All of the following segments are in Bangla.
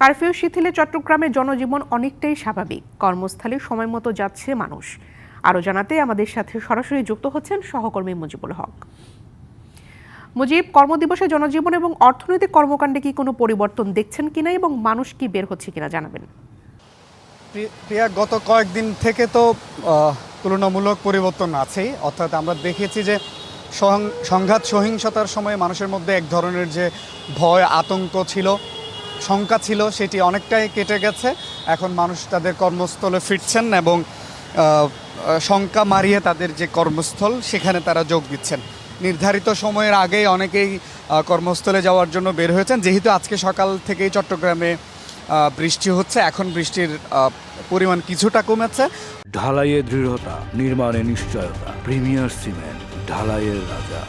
কারফিউ শিথিলে চট্টগ্রামে জনজীবন অনেকটাই স্বাভাবিক। কর্মস্থলে সময় মতো যাচ্ছে মানুষ। আরও জানাতে আমাদের সাথে সরাসরি যুক্ত হচ্ছেন সহকর্মী মুজিবুল হক। মুজিব, কর্মদিবসে জনজীবন এবং অর্থনৈতিক কর্মকাণ্ডে কি কোনো পরিবর্তন দেখছেন কিনা এবং মানুষ কি বের হচ্ছে কিনা জানাবেন। প্রিয়া গত কয়েকদিন থেকে তো তুলনামূলক পরিবর্তন আছেই। অর্থাৎ আমরা দেখেছি যে সংঘাত সহিংসতার সময় মানুষের মধ্যে এক ধরনের যে ভয়, আতঙ্ক ছিল। শঙ্কা ছিল সেটি অনেকটাই কেটে গেছে। এখন মানুষ তাদের কর্মস্থলে ফিরছেন এবং শঙ্কা মারিয়ে তাদের যে কর্মস্থল সেখানে তারা যোগ দিচ্ছেন। নির্ধারিত সময়ের আগেই অনেকেই কর্মস্থলে যাওয়ার জন্য বের হয়েছেন। যেহেতু আজকে সকাল থেকেই চট্টগ্রামে বৃষ্টি হচ্ছে এখন বৃষ্টির পরিমাণ কিছুটা কমেছে। ঢালাইয়ে দৃঢ়তা নির্মাণে নিশ্চয়তা প্রিমিয়ার সিমেন্ট ঢালাইয়ের রাজা।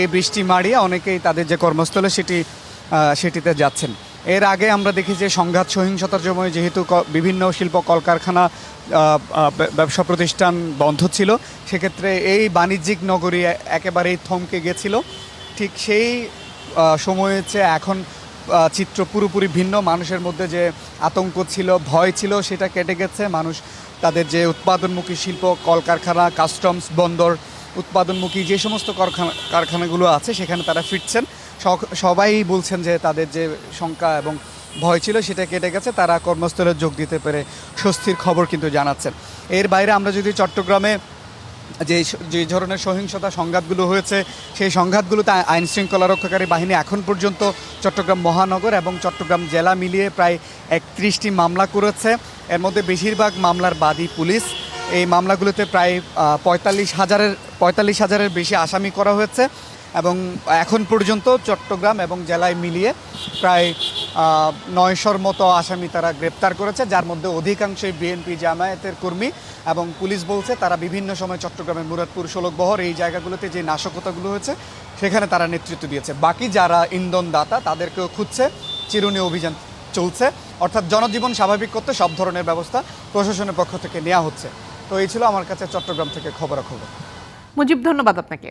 এই বৃষ্টি মারিয়ে অনেকেই তাদের যে কর্মস্থলে সেটি সেটিতে যাচ্ছেন। এর আগে আমরা দেখি যে সংঘাত, সহিংসতার সময় যেহেতু বিভিন্ন শিল্প কলকারখানা ব্যবসা প্রতিষ্ঠান বন্ধ ছিল, সেক্ষেত্রে এই বাণিজ্যিক নগরী একেবারেই থমকে গেছিল। ঠিক সেই সময়ে হচ্ছে এখন চিত্র পুরোপুরি ভিন্ন, মানুষের মধ্যে যে আতঙ্ক ছিল, ভয় ছিল, সেটা কেটে গেছে। মানুষ তাদের যে উৎপাদনমুখী শিল্প, কলকারখানা কাস্টমস বন্দর উৎপাদনমুখী যে সমস্ত কারখানা কারখানাগুলো আছে, সেখানে তারা ফিরছেন। সবাই বলছেন যে তাদের যে শঙ্কা এবং ভয় ছিল সেটা কেটে গেছে। তারা কর্মস্থলে যোগ দিতে পেরে স্বস্তির খবর কিন্তু জানাচ্ছেন। এর বাইরে আমরা যদি চট্টগ্রামে যে যে ধরনের সহিংসতা সংঘাতগুলো হয়েছে, সেই সংঘাতগুলোতে আইন শৃঙ্খলা রক্ষাকারী বাহিনী এখন পর্যন্ত চট্টগ্রাম মহানগর এবং চট্টগ্রাম জেলা মিলিয়ে প্রায় একত্রিশটি মামলা করেছে। এর মধ্যে বেশিরভাগ মামলার বাদী পুলিশ। এই মামলাগুলোতে প্রায় পঁয়তাল্লিশ হাজারের পঁয়তাল্লিশ হাজারের বেশি আসামি করা হয়েছে এবং এখন পর্যন্ত চট্টগ্রাম এবং জেলায় মিলিয়ে প্রায় নয়শোর মতো আসামি তারা গ্রেপ্তার করেছে, যার মধ্যে অধিকাংশই বিএনপি জামায়াতের কর্মী এবং পুলিশ বলছে তারা বিভিন্ন সময় চট্টগ্রামের মুরাদপুর শোলকবহর এই জায়গাগুলোতে যে নাশকতাগুলো হয়েছে, সেখানে তারা নেতৃত্ব দিয়েছে। বাকি যারা ইন্ধনদাতা, তাদেরকেও খুঁজছে, চিরুনি অভিযান চলছে। অর্থাৎ জনজীবন স্বাভাবিক করতে সব ধরনের ব্যবস্থা প্রশাসনের পক্ষ থেকে নেওয়া হচ্ছে। তো এই ছিল আমার কাছে চট্টগ্রাম থেকে খবরাখবর। মুজিব ধন্যবাদ আপনাকে।